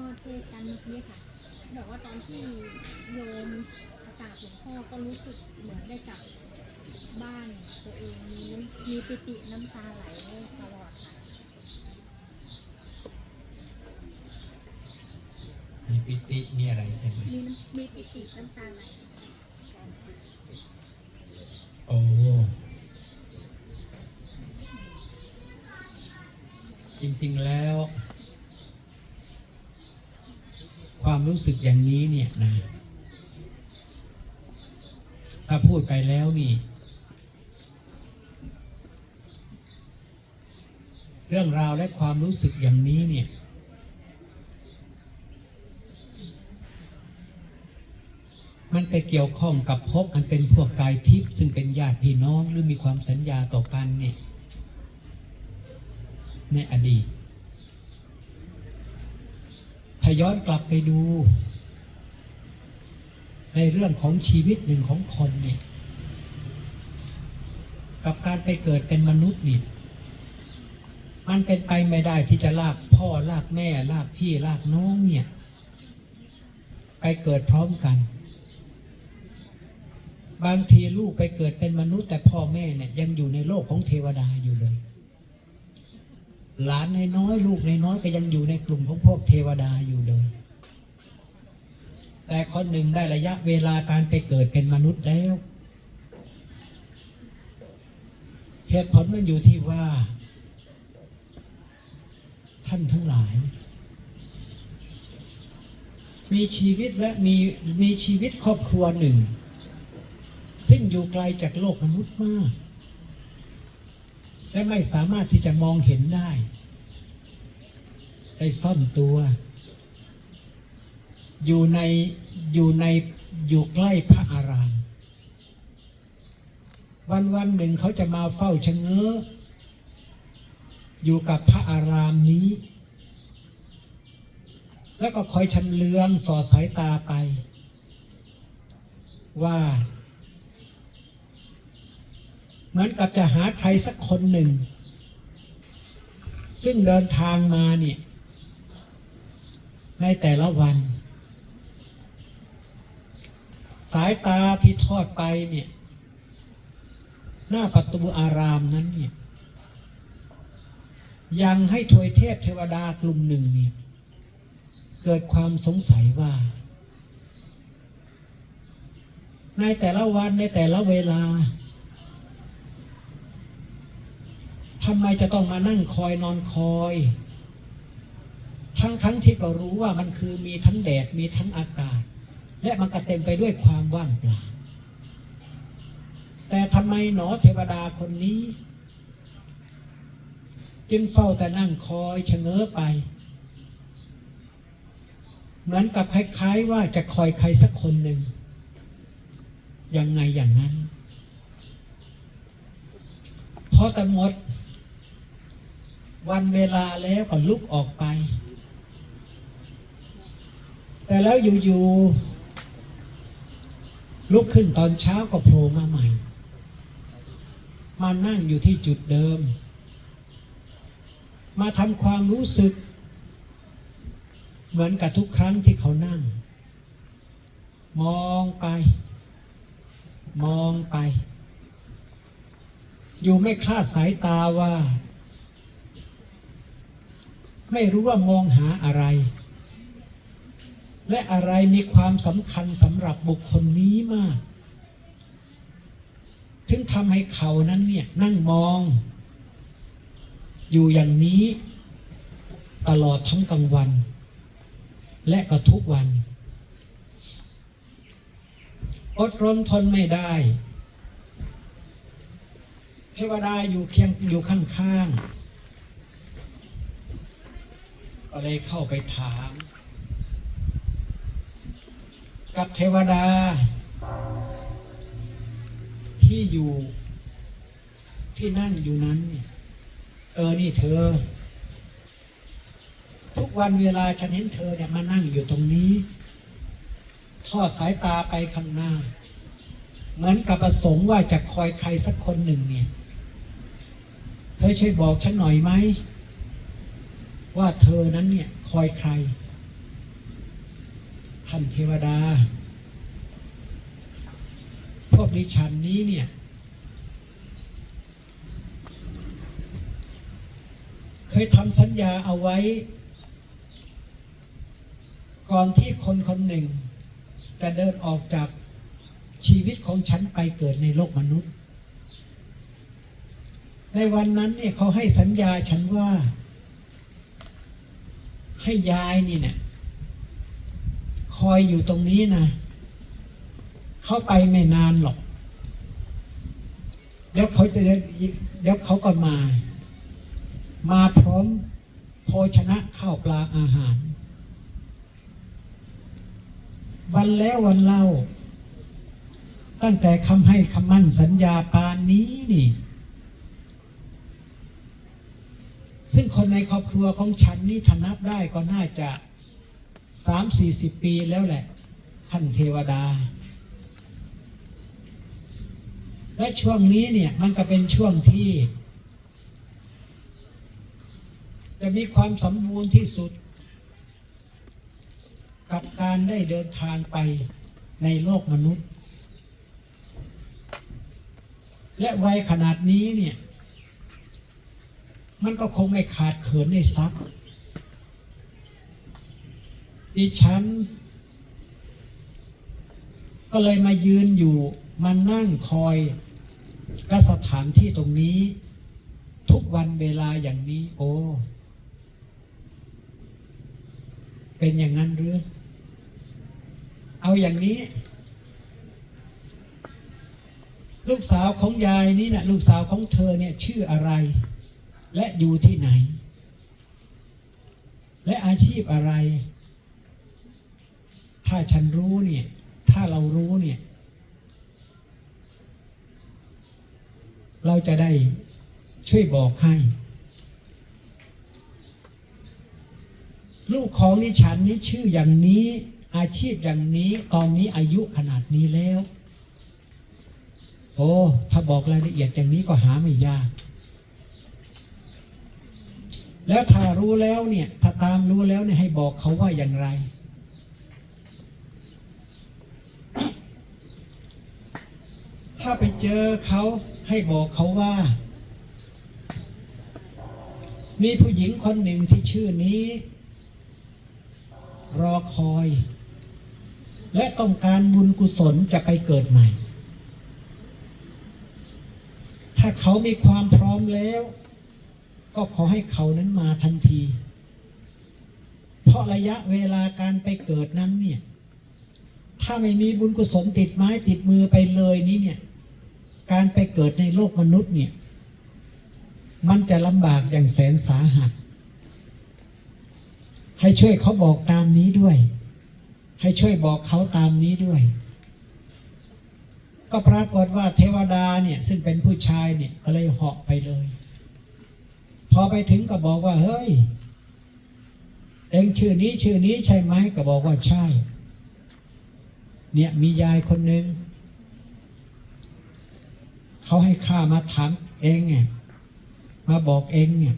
พ่อเทศน์กันเมื่อกี้ค่ะบอกว่าตอนที่โยมประกาศหลวงพ่อก็รู้สึกเหมือนได้กลับบ้านตัวเองมีน้ำมีปิติน้ำตาไหลตลอดค่ะมีปิติมีอะไรใช่ไหมมีน้ำมีปิติน้ำตาไหลโอ้จริงๆแล้ว ความรู้สึกอย่างนี้เนี่ยนะ ถ้าพูดไปแล้วนี่ เรื่องราวและความรู้สึกอย่างนี้เนี่ย มันไปเกี่ยวข้องกับภพอันเป็นพวกกายทิพย์ซึ่งเป็นญาติพี่น้องหรือมีความสัญญาต่อกันเนี่ยในอดีตาย้อนกลับไปดู ในเรื่องของชีวิตหนึ่งของคนเนี่ย กับการไปเกิดเป็นมนุษย์เนี่ยมันเป็นไปไม่ได้ที่จะลากพ่อลากแม่ลากพี่ลากน้องเนี่ย ไปเกิดพร้อมกัน บางทีลูกไปเกิดเป็นมนุษย์ แต่พ่อแม่เนี่ยยังอยู่ในโลกของเทวดาอยู่เลย หลานในน้อยลูกในน้อยก็ยังอยู่ในกลุ่มของพวกเทวดาอยู่เลย แต่คนหนึ่งได้ระยะเวลาการไปเกิดเป็นมนุษย์แล้วเหตุผลมันอยู่ที่ว่า ท่านทั้งหลาย มีชีวิตและมีมีชีวิตครอบครัวหนึ่ง ซึ่งอยู่ไกลจากโลกมนุษย์มาก และไม่สามารถที่จะมองเห็นได้ ได้ซ่อนตัว อยู่ในอยู่ในอยู่ใกล้พระอาราม วันวันหนึ่งเขาจะมาเฝ้าชะเง้อ อยู่กับพระอารามนี้ แล้วก็คอยชำเลืองสอดสายตาไป ว่า เหมือนกับจะหาใครสักคนหนึ่ง ซึ่งเดินทางมาเนี่ย ในแต่ละวัน สายตาที่ทอดไปเนี่ย หน้าประตูอารามนั้นเนี่ย ยังให้ทวยเทพเทวดากลุ่มหนึ่งเนี่ย เกิดความสงสัยว่า ในแต่ละวันในแต่ละเวลา ทำไมจะต้องมานั่งคอยนอนคอย ทั้งทั้งที่ก็รู้ว่ามันคือมีทั้งแดดมีทั้งอากาศ และมันก็เต็มไปด้วยความว่างเปล่า แต่ทำไมหนอเทวดาคนนี้ จึงเฝ้าแต่นั่งคอยชะเง้อไป เหมือนกับคล้ายๆว่าจะคอยใครสักคนหนึ่งยังไงอย่างนั้นพอแต่หมด วันเวลาแล้วก็ลุกออกไป แต่แล้วอยู่ๆลุกขึ้นตอนเช้าก็โผล่มาใหม่มานั่งอยู่ที่จุดเดิม มาทำความรู้สึก เหมือนกับทุกครั้งที่เขานั่ง มองไป มองไป อยู่ไม่คลาดสายตาว่า ไม่รู้ว่ามองหาอะไร และอะไรมีความสำคัญสำหรับบุคคลนี้มาก ถึงทำให้เขานั้นเนี่ยนั่งมอง อยู่อย่างนี้ตลอดทั้งกลางวัน และก็ทุกวัน อดรนทนไม่ได้เทวดาอยู่เคียงอยู่ข้างๆ ก็เลยเข้าไปถาม กับเทวดา ที่อยู่ที่นั่งอยู่นั้นเนี่ยเออนี่เธอ ทุกวันเวลาฉันเห็นเธอเนี่ยมานั่งอยู่ตรงนี้ ทอดสายตาไปข้างหน้า เหมือนกับประสงค์ว่าจะคอยใครสักคนหนึ่งเนี่ย เธอช่วยบอกฉันหน่อยไหม ว่าเธอนั้นเนี่ยคอยใคร ท่านเทวดา พวกดิฉันนี้เนี่ย เคยทำสัญญาเอาไว้ ก่อนที่คนคนหนึ่งจะเดินออกจากชีวิตของฉันไปเกิดในโลกมนุษย์ ในวันนั้นเนี่ยเขาให้สัญญาฉันว่า ให้ยายนี่เนี่ยคอยอยู่ตรงนี้นะ เขาไปไม่นานหรอกเดี๋ยวเขาจะเดี๋ยวเดี๋ยวเขาก็มา มาพร้อมโภชนะข้าวปลาอาหาร วันแล้ววันเล่า ตั้งแต่คำให้คำมั่นสัญญาปานนี้นี่ ซึ่งคนในครอบครัวของฉันนี่ถ้านับได้ก็น่าจะสามสี่สิบปีแล้วแหละท่านเทวดา และช่วงนี้เนี่ยมันก็เป็นช่วงที่ จะมีความสมบูรณ์ที่สุด กับการได้เดินทางไปในโลกมนุษย์ และวัยขนาดนี้เนี่ย มันก็คงไม่ขาดเขินในทรัพย์ดิฉัน ก็เลยมายืนอยู่มานั่งคอยกสถานที่ตรงนี้ ทุกวันเวลาอย่างนี้ โอ้เป็นอย่างนั้นหรือ เอาอย่างนี้ ลูกสาวของยายนี่นะลูกสาวของเธอเนี่ยชื่ออะไร และอยู่ที่ไหน และอาชีพอะไร ถ้าฉันรู้เนี่ย ถ้าเรารู้เนี่ย เราจะได้ช่วยบอกให้ ลูกของนิฉันนี้ชื่ออย่างนี้ อาชีพอย่างนี้ตอนนี้อายุขนาดนี้แล้ว โอ้ ถ้าบอกรายละเอียดอย่างนี้ก็หาไม่ยาก แล้วถ้ารู้แล้วเนี่ย ถ้าตามรู้แล้วเนี่ยให้บอกเขาว่าอย่างไร ถ้าไปเจอเขาให้บอกเขาว่า มีผู้หญิงคนหนึ่งที่ชื่อนี้ รอคอย และต้องการบุญกุศลจะไปเกิดใหม่ ถ้าเขามีความพร้อมแล้ว ก็ขอให้เขานั้นมาทันที เพราะระยะเวลาการไปเกิดนั้นเนี่ย ถ้าไม่มีบุญกุศลติดไม้ติดมือไปเลยนี้เนี่ย การไปเกิดในโลกมนุษย์เนี่ย มันจะลำบากอย่างแสนสาหัส ให้ช่วยเขาบอกตามนี้ด้วย ให้ช่วยบอกเขาตามนี้ด้วย ก็ปรากฏว่าเทวดาเนี่ย ซึ่งเป็นผู้ชายเนี่ยก็เลยเหาะไปเลย พอไปถึงก็บอกว่า เฮ้ย เองชื่อนี้ชื่อนี้ใช่ไหมก็บอกว่าใช่ เนี่ยมียายคนหนึ่งเขาให้ข้ามาถามเองไงมาบอกเองเนี่ย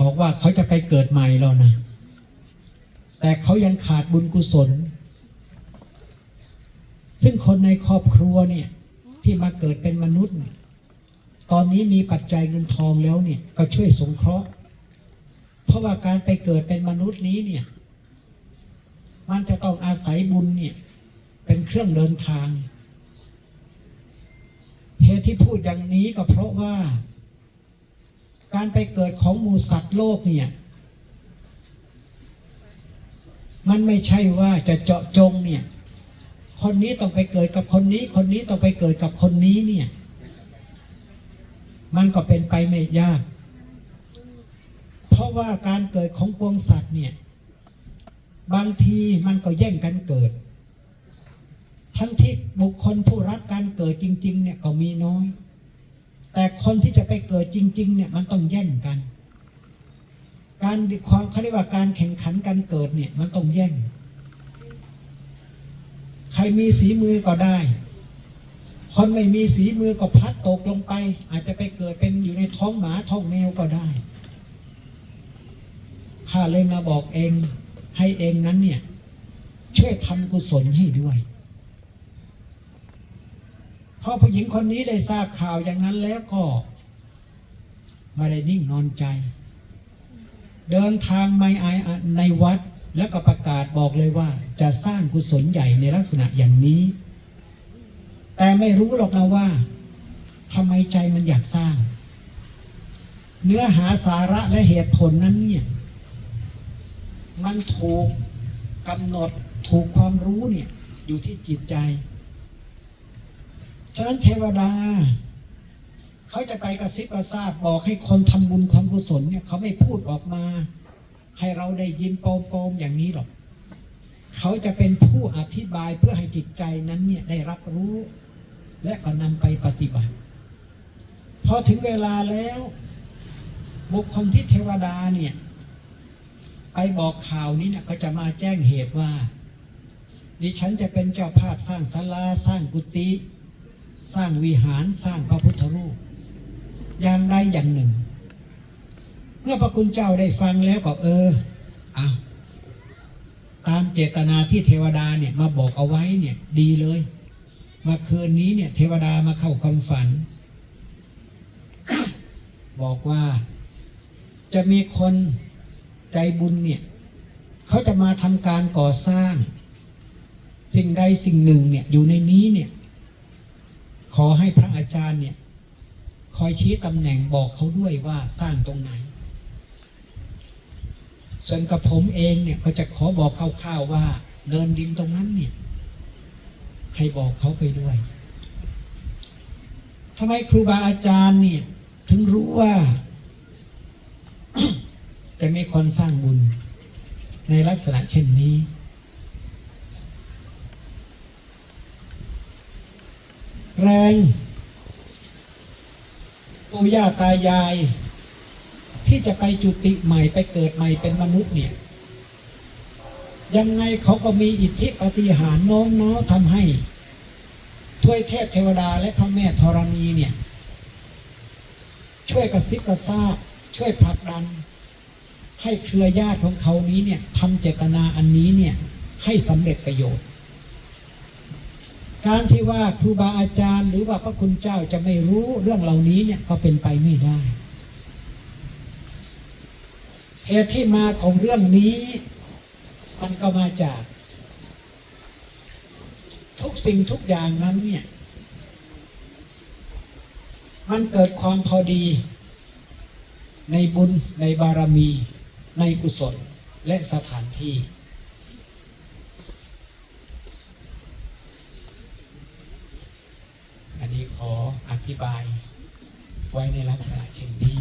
บอกว่าเขาจะไปเกิดใหม่แล้วนะ แต่เขายังขาดบุญกุศล ซึ่งคนในครอบครัวเนี่ย ที่มาเกิดเป็นมนุษย์เนี่ย ตอนนี้มีปัจจัยเงินทองแล้วเนี่ยก็ช่วยสงเคราะห์ เพราะว่าการไปเกิดเป็นมนุษย์นี้เนี่ย มันจะต้องอาศัยบุญเนี่ย เป็นเครื่องเดินทางเหตุที่พูดอย่างนี้ก็เพราะว่า การไปเกิดของมูสัตว์โลกเนี่ย มันไม่ใช่ว่าจะเจาะจงเนี่ย คนนี้ต้องไปเกิดกับคนนี้ คนนี้ต้องไปเกิดกับคนนี้เนี่ย มันก็เป็นไปไม่ยาก เพราะว่าการเกิดของปวงสัตว์เนี่ย บางทีมันก็แย่งกันเกิด ทั้งที่บุคคลผู้รับการเกิดจริง ๆ เนี่ยก็มีน้อย แต่คนที่จะไปเกิดจริง ๆ เนี่ยมันต้องแย่งกัน การความเขาเรียกว่าการแข่งขันการเกิดเนี่ยมันต้องแย่ง ใครมีสีมือก็ได้ คนไม่มีสีมือก็พลัดตกลงไป อาจจะไปเกิดเป็นอยู่ในท้องหมาท้องแมวก็ได้ข้าเลยมาบอกเองให้เองนั้นเนี่ย ช่วยทำกุศลให้ด้วยพอผู้หญิงคนนี้ได้ทราบข่าวอย่างนั้นแล้วก็ไม่ได้นิ่งนอนใจ เดินทางไม่อายในวัดแล้วก็ประกาศบอกเลยว่า จะสร้างกุศลใหญ่ในลักษณะอย่างนี้ แต่ไม่รู้หรอกนะว่าทำไมใจมันอยากสร้าง เนื้อหาสาระและเหตุผลนั้นเนี่ย มันถูกกำหนดถูกความรู้เนี่ย อยู่ที่จิตใจ ฉะนั้นเทวดา เขาจะไปกระซิบกระซาบบอกให้คนทำบุญความกุศลเนี่ย เขาไม่พูดออกมา ให้เราได้ยินโปมๆอย่างนี้หรอก เขาจะเป็นผู้อธิบายเพื่อให้จิตใจนั้นเนี่ยได้รับรู้ และก็นำไปปฏิบัติ พอถึงเวลาแล้ว บุคคลที่เทวดาเนี่ย ไปบอกข่าวนี้นี่ยก็จะมาแจ้งเหตุว่า ดิฉันจะเป็นเจ้าภาพสร้างศาลาสร้างกุฏิสร้างวิหารสร้างพระพุทธรูปอย่างใดอย่างหนึ่ง เมื่อพระคุณเจ้าได้ฟังแล้วก็เออเอาตามเจตนาที่เทวดาเนี่ยมาบอกเอาไว้เนี่ยดีเลย มาคืนนี้เนี่ย เทวดามาเข้าความฝัน บอกว่าจะมีคนใจบุญเนี่ย เขาจะมาทำการก่อสร้าง สิ่งใดสิ่งหนึ่งเนี่ยอยู่ในนี้เนี่ย ขอให้พระอาจารย์เนี่ย คอยชี้ตำแหน่งบอกเขาด้วยว่าสร้างตรงไหน ส่วนกับผมเองเนี่ยก็จะขอบอกคร่าวๆว่า เดินดินตรงนั้นเนี่ย ให้บอกเขาไปด้วยทำไมครูบาอาจารย์เนี่ย ถึงรู้ว่า จะมีคนสร้างบุญ ในลักษณะเช่นนี้ แรงปู่ย่าตายาย ที่จะไปจุติใหม่ไปเกิดใหม่เป็นมนุษย์เนี่ย ยังไงเขาก็มีอิทธิปฏิหารโน้มน้าวทำให้ทวยเทพเทวดาและพระแม่ธรณีเนี่ย ช่วยกระซิบกระซาบช่วยผลักดัน ให้เครือญาติของเขานี้เนี่ยทำเจตนาอันนี้เนี่ยให้สำเร็จประโยชน์ การที่ว่าครูบาอาจารย์หรือว่าพระคุณเจ้าจะไม่รู้เรื่องเหล่านี้เนี่ยก็เป็นไปไม่ได้เหตุที่มาของเรื่องนี้ มันก็มาจาก ทุกสิ่งทุกอย่างนั้นเนี่ย มันเกิดความพอดี ในบุญในบารมี ในกุศลและสถานที่ อันนี้ขออธิบายไว้ในลักษณะเช่นนี้